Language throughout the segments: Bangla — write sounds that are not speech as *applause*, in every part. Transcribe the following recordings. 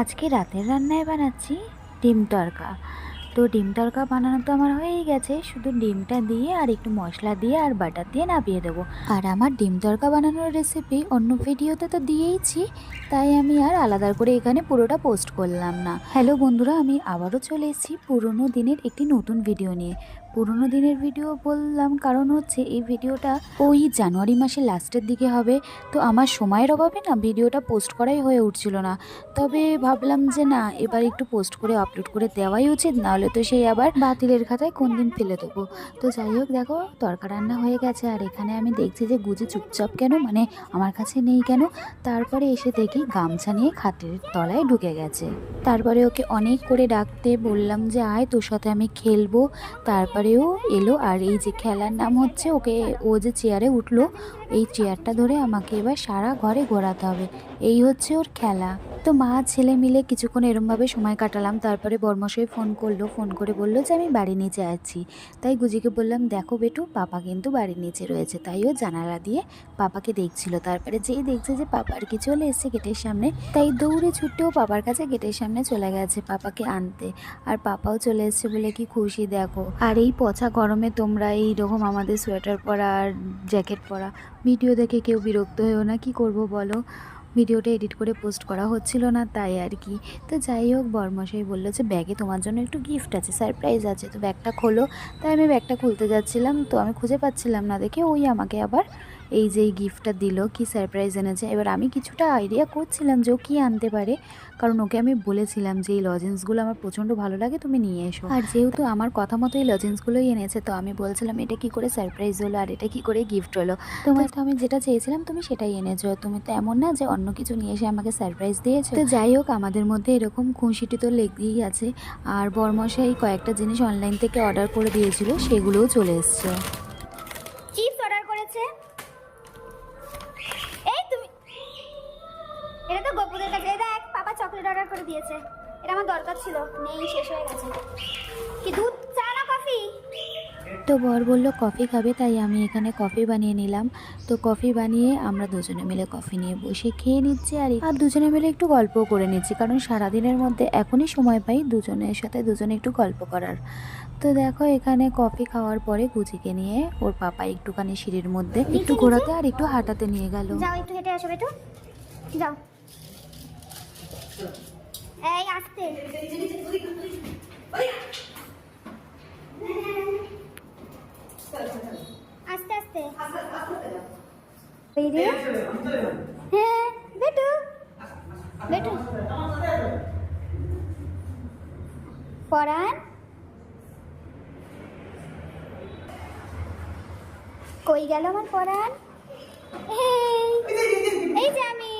আজকে রাতের রান্নায় বানাচ্ছি ডিম তড়কা। তো ডিম তড়কা বানানো তো আমার হয়েই গেছে। শুধু ডিমটা দিয়ে আর একটু মশলা দিয়ে আর বাটার দিয়ে নামিয়ে দেবো। আর আমার ডিম তড়কা বানানোর রেসিপি অন্য ভিডিওতে তো দিয়েইছি, তাই আমি আর আলাদা করে এখানে পুরোটা পোস্ট করলাম না। হ্যালো বন্ধুরা, আমি আবারও চলে এসেছি পুরোনো দিনের একটি নতুন ভিডিও নিয়ে। পুরোনো দিনের ভিডিও বললাম কারণ হচ্ছে এই ভিডিওটা ওই জানুয়ারি মাসের লাস্টের দিকে হবে। তো আমার সময়ের অভাবে না ভিডিওটা পোস্ট করাই হয়ে উঠছিল না। তবে ভাবলাম যে না, এবার একটু পোস্ট করে আপলোড করে দেওয়াই উচিত, নাহলে তো সেই আবার বাতিলের খাতায় কোন দিন ফেলে দেবো। তো যাই হোক, দেখো, তরকা রান্না হয়ে গেছে, আর এখানে আমি দেখছি যে গুজি চুপচাপ কেন মানে আমার কাছে নেই কেন? তারপরে এসে দেখি গামছা নিয়ে খাটের তলায় ঢুকে গেছে। তারপরে ওকে অনেক করে ডাকতে বললাম যে, আয় তোর সাথে আমি খেলব। তারপরেও এলো, আর এই যে খেলার নাম হচ্ছে, ওকে ও যে চেয়ারে উঠল, এই চেয়ারটা ধরে আমাকে এবার সারা ঘরে ঘোরাতে হবে। এই হচ্ছে ওর খেলা। তো মা, ছেলে মিলে কিছুক্ষণ এরমভাবে সময় কাটালাম। তারপরে বর্মশাই ফোন করল, ফোন করে বলল যে, আমি বাড়ি নিচে আছি। তাই গুজিকে বললাম, দেখো বেটু, পাপা কিন্তু বাড়ির নিচে রয়েছে। তাই ও জানালা দিয়ে পাপাকে দেখছিল। তারপরে যেই দেখছে যে পাপার কি চলে এসছে গেটের সামনে, তাই দৌড়ে ছুটতেও পাপার কাছে গেটের সামনে চলে গেছে পাপাকে আনতে। আর পাপাও চলে এসছে বলে, কি খুশি দেখো। আর এই পচা গরমে তোমরা এই রকম আমাদের সোয়েটার পরা আর জ্যাকেট পরা। ভিডিও দেখে কেউ বিরক্ত হয়েও না, কি করব বলো? ভিডিওটা এডিট করে পোস্ট করা হচ্ছিল না তাই আর কি। তো যাই হোক, বরমশাই বলল যে, ব্যাগে তোমার জন্য একটু গিফট আছে সারপ্রাইজ আছে। তো ব্যাগটা খোলো। তাই আমি ব্যাগটা খুলতে যাচ্ছিলাম। তো আমি খুঁজে পাচ্ছিলাম না দেখে ওই আমাকে আবার এই যে এই গিফটটা দিল কি সারপ্রাইজ এনেছে। এবার আমি কিছুটা আইডিয়া করছিলাম যে ও কী আনতে পারে। কারণ ওকে আমি বলেছিলাম যে এই লজেন্সগুলো আমার প্রচণ্ড ভালো লাগে তুমি নিয়ে এসো। আর যেহেতু আমার কথা মতো এই লজেন্সগুলোই এনেছে তো আমি বলছিলাম এটা কি করে সারপ্রাইজ হলো আর এটা কি করে গিফট হলো? তোমার তো আমি যেটা চেয়েছিলাম তুমি সেটাই এনেছো। তুমি তো এমন না যে অন্য কিছু নিয়ে এসে আমাকে সারপ্রাইজ দিয়েছ। তো যাই হোক আমাদের মধ্যে এরকম খুশিটি তো লেগেই আছে। আর বর্মশাই কয়েকটা জিনিস অনলাইন থেকে অর্ডার করে দিয়েছিল সেগুলোও চলে এসছে। চকলেট অর্ডার করে দিয়েছে। এটা আমার দরকার ছিল। নেই শেষ হয়ে গেছে। কি দুধ? চা না কফি? তো বর বলল কফি খাবে তাই আমি এখানে কফি বানিয়ে নিলাম। তো কফি বানিয়ে আমরা দুজনে মিলে কফি নিয়ে বসে খেয়ে নিচ্ছি আর আর দুজনে মিলে একটু গল্পও করে নিচ্ছি কারণ সারাদিনের মধ্যে এখনই সময় পাই দুজনের সাথে দুজনে একটু গল্প করার। তো দেখো এখানে কফি খাওয়ার পরে গুচিকে নিয়ে ওর পাপা একটুখানি সিঁড়ির মধ্যে একটু ঘোরাতে আর একটু হাঁটাতে নিয়ে গেল। যাও একটু হেঁটে আসো বেটু। যাও। এই আসতে। আস্তে আস্তে। এই রে। হ্যাঁ বেটু। বেটু। পরান কই গেল আমার পরান এই এই যে আমি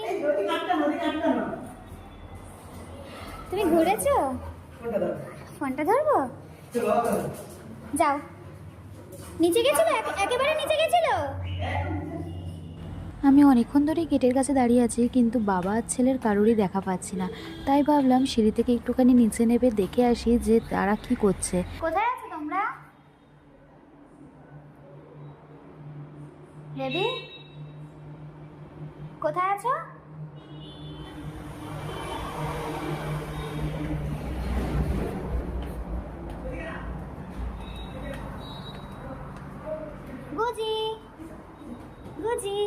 তুমি ঘুরেছো ফোনটা ধরবো? যাও। নিচে গেছিল? একেবারে নিচে গেছিল? আমি অনেকক্ষণ ধরে গেটের কাছে দাঁড়িয়ে আছি কিন্তু বাবা আর ছেলের কারোরই দেখা পাচ্ছি না। তাই ভাবলাম সিঁড়ি থেকে একটুখানি নিচে নেবে দেখে আসি যে তারা কি করছে। কোথায় আছো তোমরা? রেডি কোথায় আছো? গুজি। গুজি।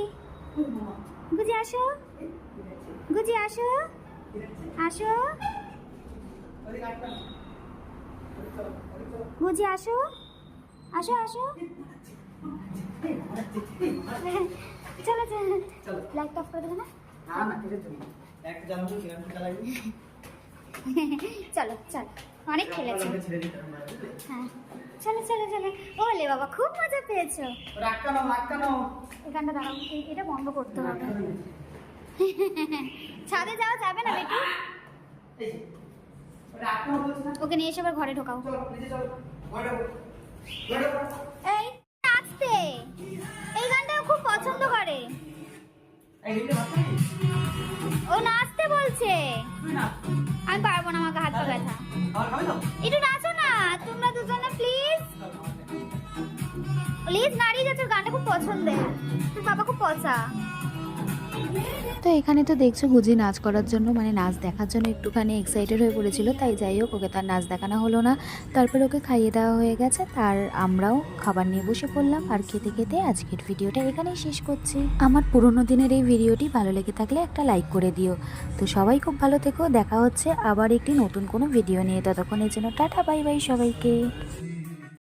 গুজি আসো। গুজি আসো। আসো। গুজি আসো। আসো আসো। চলো চলো। লাইট অফ করে দেবে না? চলো চলো। অনেক খেলেছো। হ্যাঁ। চলো চলে চলো। ওলে বাবা খুব মজা পেয়েছ। এখানটা দাঁড়াও এটা বন্ধ করতে হবে। *laughs* ছাদে যাওয়া যাবে না বেটু? ওকে নিয়ে এসে আবার ঘরে ঢোকাও। এই নাচতে। এই গানটা খুব পছন্দ করে? ও নাচতে বলছে। আমি পারব না আমাকে হাত পা ব্যথা। একটু নাচো না। তোমরা দুজনে প্লিজ প্লিজ নাড়িয়ে যাচ্ছ গানটা খুব পছন্দের তোর বাবা খুব পচা। তো এখানে তো দেখছ গুজি নাচ করার জন্য মানে নাচ দেখার জন্য একটুখানি এক্সাইটেড হয়ে পড়েছিল, তাই যাই হোক, ওকে তার নাচ দেখানো হলো না। তারপর ওকে খাইয়ে দেওয়া হয়ে গেছে, তার আমরাও খাবার নিয়ে বসে পড়লাম। আর খেতে খেতে আজকের ভিডিওটা এখানেই শেষ করছি। আমার পুরোনো দিনের এই ভিডিওটি ভালো লেগে থাকলে একটা লাইক করে দিও। তো সবাই খুব ভালো থেকো, দেখা হচ্ছে আবার একটি নতুন কোনো ভিডিও নিয়ে। ততক্ষণের জন্য টাটা বাই বাই সবাইকে।